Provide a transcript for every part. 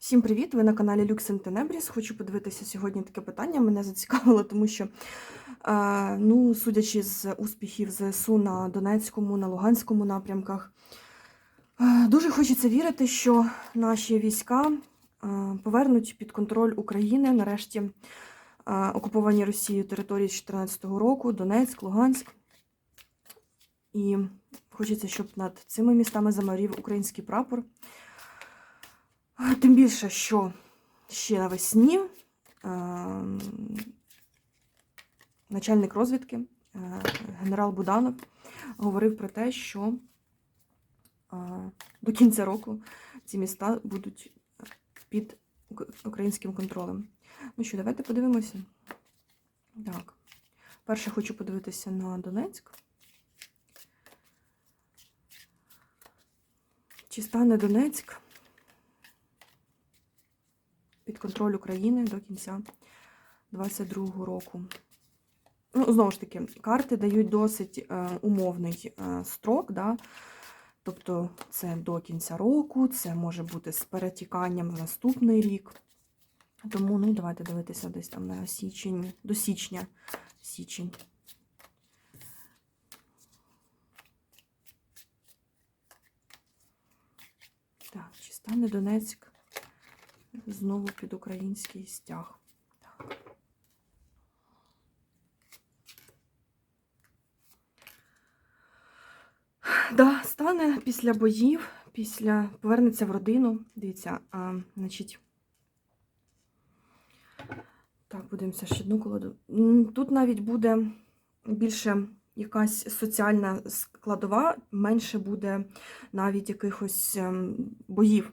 Всім привіт! Ви на каналі in Tenebris. Хочу подивитися сьогодні таке питання. Мене зацікавило, тому що, е, ну, судячи з успіхів ЗСУ на Донецькому, на Луганському напрямках, е, дуже хочеться вірити, що наші війська е, повернуть під контроль України нарешті окуповані Росією території з 2014 року, Донецьк, Луганськ. І хочеться, щоб над цими містами замарів український прапор. Тим більше, що ще навесні е, начальник розвідки е, генерал Буданов говорив про те, що е, до кінця року ці міста будуть під українським контролем. Ну що, давайте подивимося. Так. Перше хочу подивитися на Донецьк. Чи стане Донецьк під контроль України до кінця 2022 року? Ну, знову ж таки, карти дають досить е, умовний е, строк, да? тобто це до кінця року, це може бути з перетіканням в наступний рік. Тому ну, давайте дивитися десь там на січень, до січня. Січень. Так, чи стане Донецьк знову під український стяг? Да, стане після боїв, після повернеться в родину. Дивіться, а, значить. Так, подивимося ще одну колоду. Тут навіть буде більше якась соціальна складова, менше буде навіть якихось ем, боїв.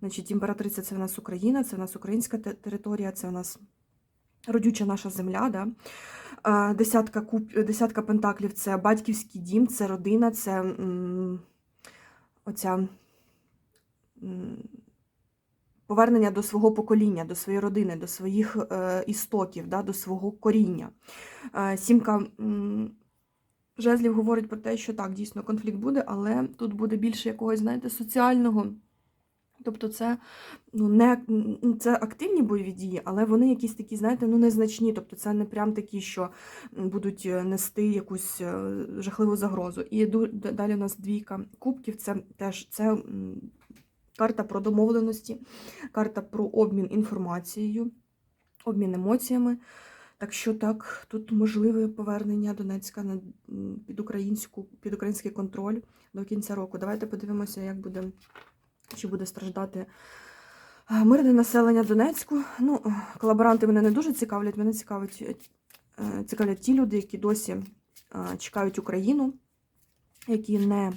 Значить, імператриця це в нас Україна, це в нас українська територія, це в нас родюча наша земля. Да? Десятка, куб, десятка пентаклів це батьківський дім, це родина, це оця повернення до свого покоління, до своєї родини, до своїх е, істоків, да, до свого коріння. Сімка жезлів говорить про те, що так, дійсно конфлікт буде, але тут буде більше якогось, знаєте, соціального. Тобто це ну, не це активні бойові дії, але вони якісь такі, знаєте, ну незначні. Тобто це не прям такі, що будуть е, нести якусь е, жахливу загрозу. І далі у нас двійка кубків. Це теж це карта про домовленості, карта про обмін інформацією, обмін емоціями. Так що так, тут можливе повернення Донецька на під українську, під український контроль до кінця року. Давайте подивимося, як буде чи буде страждати е, мирне населення Донецьку. Ну, е, колаборанти мене не дуже цікавлять. Мене цікавить, е, цікавлять ті люди, які досі е, чекають Україну, які не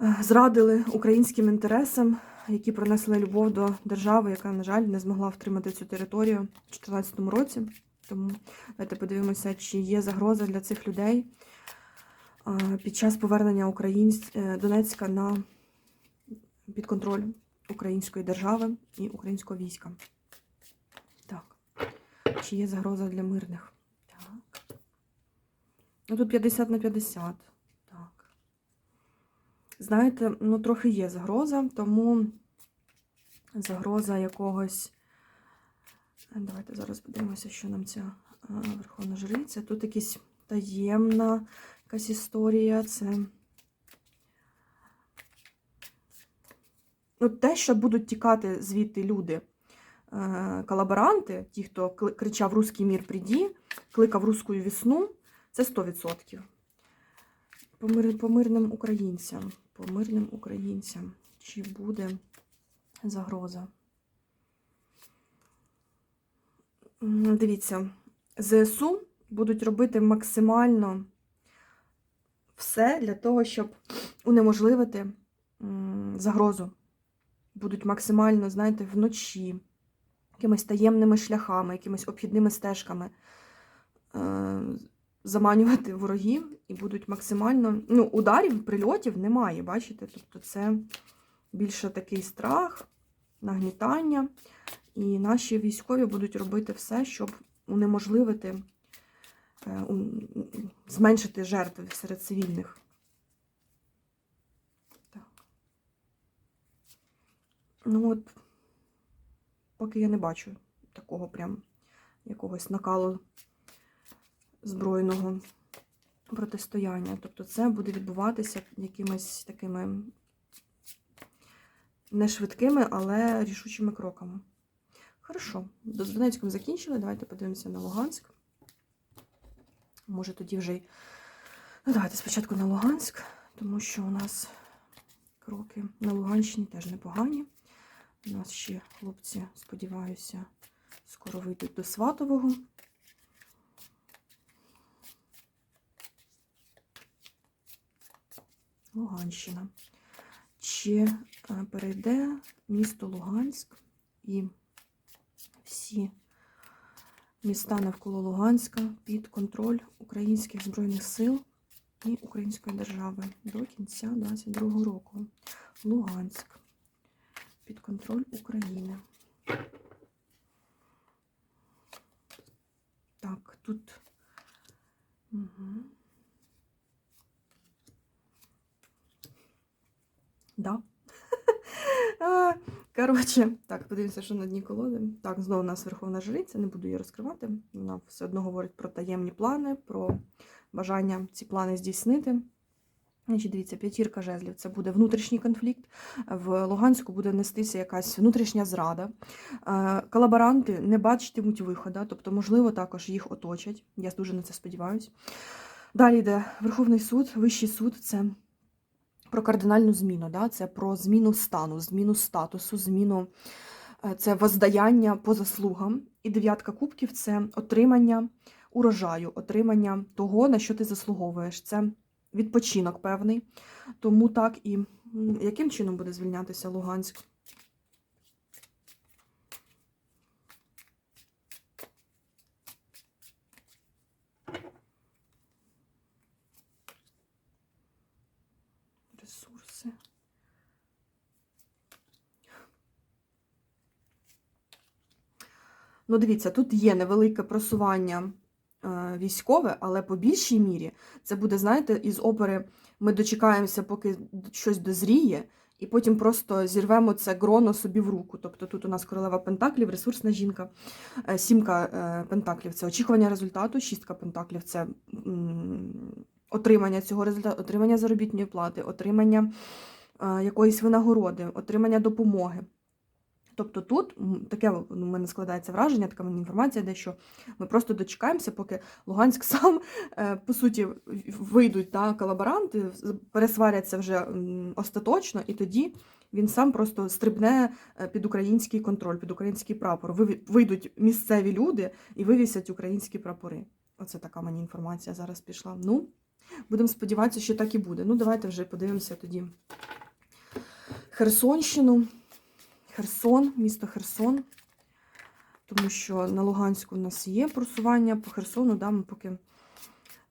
е, зрадили українським інтересам, які принесли любов до держави, яка, на жаль, не змогла втримати цю територію у 2014 році. Тому давайте подивимося, чи є загроза для цих людей е, під час повернення Українсь... е, Донецька на під контроль української держави і українського війська. Так. Чи є загроза для мирних? Так. Ну, тут 50 на 50. Так. Знаєте, ну трохи є загроза, тому загроза якогось. Давайте зараз подивимося, що нам ця а, Верховна Жриця. Тут якась таємна якась історія. Це. Ну, те, що будуть тікати звідти люди, е, колаборанти, ті, хто кричав Руський мір приді, кликав Руську весну, це 100%. По, по мирним українцям. По мирним українцям. Чи буде загроза? Дивіться, ЗСУ будуть робити максимально все для того, щоб унеможливити загрозу будуть максимально, знаєте, вночі, якимись таємними шляхами, якимись обхідними стежками е, заманювати ворогів і будуть максимально. Ну, ударів, прильотів немає, бачите? Тобто це більше такий страх, нагнітання. І наші військові будуть робити все, щоб унеможливити, е, зменшити жертви серед цивільних. Ну от, поки я не бачу такого прям якогось накалу збройного протистояння. Тобто це буде відбуватися якимись такими не швидкими, але рішучими кроками. Хорошо, з Донецьком закінчили. Давайте подивимося на Луганськ. Може тоді вже й. Ну, давайте спочатку на Луганськ, тому що у нас кроки на Луганщині теж непогані. У нас ще хлопці, сподіваюся, скоро вийдуть до Сватового. Луганщина. Чи е, перейде місто Луганськ і всі міста навколо Луганська під контроль українських збройних сил і української держави до кінця 22-го року. Луганськ під контроль України. Так, тут. Угу. Да. Коротше, так, подивимося, що на дні колоди. Так, знову у нас Верховна Жриця, не буду її розкривати. Вона все одно говорить про таємні плани, про бажання ці плани здійснити. Значить, дивіться, п'ятірка жезлів це буде внутрішній конфлікт. В Луганську буде нестися якась внутрішня зрада. Е, Колаборанти не бачитимуть виходу, тобто, можливо, також їх оточать. Я дуже на це сподіваюся. Далі йде Верховний суд, Вищий суд це про кардинальну зміну. Да? Це про зміну стану, зміну статусу, зміну е, це воздаяння по заслугам. І дев'ятка кубків це отримання урожаю, отримання того, на що ти заслуговуєш. Це відпочинок певний. Тому так і яким чином буде звільнятися Луганськ? Ресурси. Ну, дивіться, тут є невелике просування військове, але по більшій мірі це буде, знаєте, із опери ми дочекаємося, поки щось дозріє, і потім просто зірвемо це гроно собі в руку. Тобто тут у нас королева пентаклів, ресурсна жінка, е, сімка е, пентаклів це очікування результату, шістка пентаклів це отримання цього результату, отримання заробітної плати, отримання е, якоїсь винагороди, отримання допомоги. Тобто тут таке ну, у мене складається враження, така мені інформація, де що ми просто дочекаємося, поки Луганськ сам, е, по суті, вийдуть та, колаборанти, пересваряться вже остаточно, і тоді він сам просто стрибне е, під український контроль, під український прапор. Ви- Вийдуть місцеві люди і вивісять українські прапори. Оце така мені інформація зараз пішла. Ну, будемо сподіватися, що так і буде. Ну, давайте вже подивимося тоді Херсонщину. Херсон, місто Херсон, тому що на Луганську у нас є просування по Херсону, да, ми поки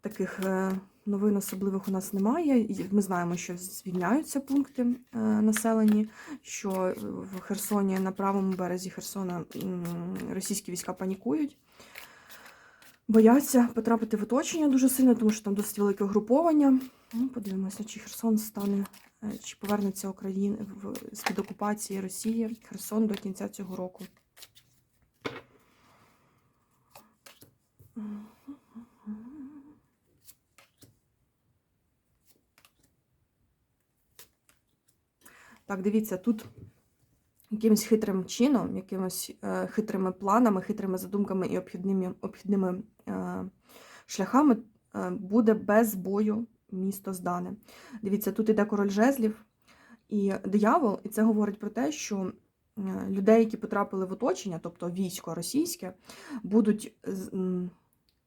таких е, новин особливих у нас немає. Ми знаємо, що звільняються пункти е, населені, що в Херсоні на правому березі Херсона російські війська панікують. Бояться потрапити в оточення дуже сильно, тому що там досить велике угруповання. Ну, подивимося, чи Херсон стане Чи повернеться Україна з-під окупації Росії Херсон до кінця цього року? Так, дивіться, тут якимось хитрим чином, якимось е, хитрими планами, хитрими задумками і обхідними, обхідними е, шляхами е, буде без бою місто здане. Дивіться, тут іде король жезлів і диявол, і це говорить про те, що е, людей, які потрапили в оточення, тобто військо російське, будуть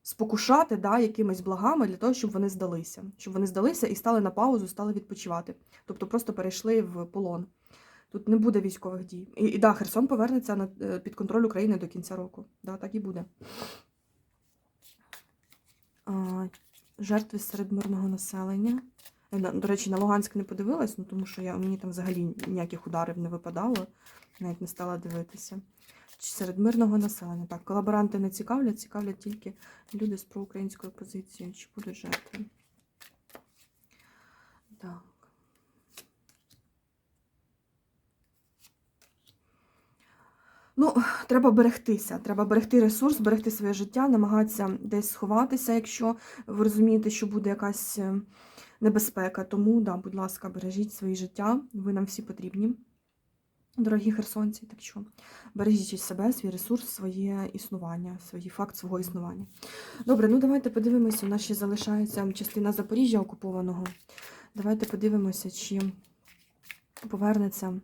спокушати да, якимись благами для того, щоб вони здалися, щоб вони здалися і стали на паузу, стали відпочивати. Тобто просто перейшли в полон. Тут не буде військових дій. І, і да, Херсон повернеться на, е, під контроль України до кінця року. Да, так і буде. А, жертви серед мирного населення. До речі, на Луганськ не подивилась, ну тому що я, мені там взагалі ніяких ударів не випадало, навіть не стала дивитися. Серед мирного населення. Так, колаборанти не цікавлять, цікавлять тільки люди з проукраїнською позицією, чи будуть жертви. Так. Ну, треба берегтися, треба берегти ресурс, берегти своє життя, намагатися десь сховатися, якщо ви розумієте, що буде якась е, небезпека. Тому, да, будь ласка, бережіть своє життя, ви нам всі потрібні, дорогі херсонці. Так що бережіть себе, свій ресурс, своє існування, свій факт свого існування. Добре, ну давайте подивимося. У нас ще залишається частина Запоріжжя окупованого. Давайте подивимося, чи повернеться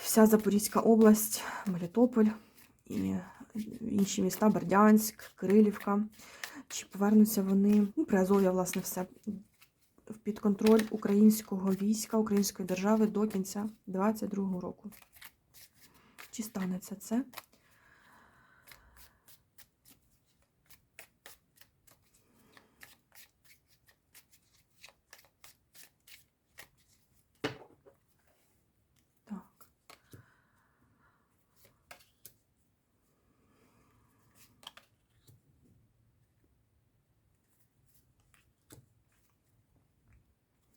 вся Запорізька область, Мелітополь і інші міста, Бердянськ, Кирилівка. Чи повернуться вони, ну, Приазов'я, власне, все під контроль українського війська, української держави до кінця 2022 року. Чи станеться це?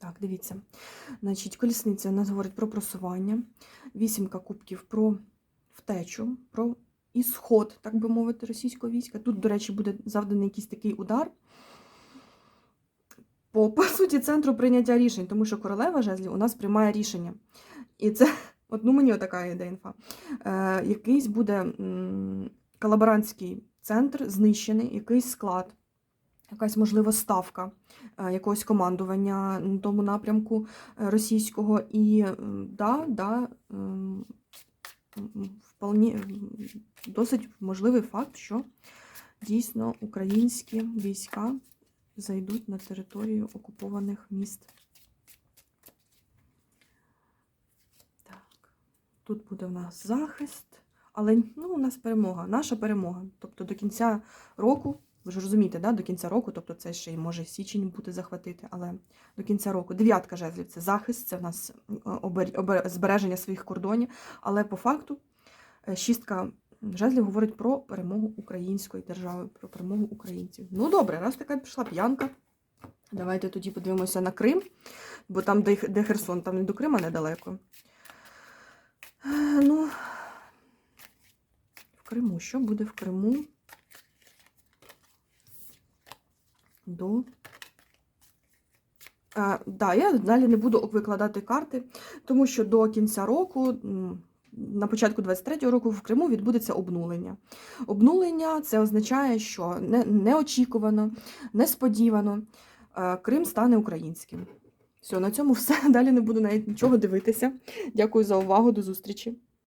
Так, дивіться. Значить, колісниця у нас говорить про просування, вісімка кубків про втечу, про ісход, так би мовити, російського війська. Тут, до речі, буде завданий якийсь такий удар по, по суті центру прийняття рішень, тому що королева жезлів у нас приймає рішення. І це, от, ну мені така йде інфа. Е, якийсь буде м, колаборантський центр знищений, якийсь склад. Якась можливо ставка е, якогось командування на тому напрямку е, російського. І да, да, ем, вполні, досить можливий факт, що дійсно українські війська зайдуть на територію окупованих міст. Тут буде в нас захист, але ну, у нас перемога, наша перемога. Тобто до кінця року. Ви ж розумієте, да? до кінця року, тобто це ще й може січень бути захватити, але до кінця року. Дев'ятка жезлів це захист, це в нас е, збереження своїх кордонів. Але по факту е, шістка жезлів говорить про перемогу української держави, про перемогу українців. Ну добре, раз така пішла п'янка. Давайте тоді подивимося на Крим, бо там, де, де Херсон, там і до Крима недалеко. Е, Ну, в Криму. Що буде в Криму? До. А, да, я далі не буду викладати карти, тому що до кінця року, на початку 23-го року, в Криму відбудеться обнулення. Обнулення це означає, що не, неочікувано, несподівано е, Крим стане українським. Все, на цьому все. Далі не буду навіть нічого дивитися. Дякую за увагу, до зустрічі.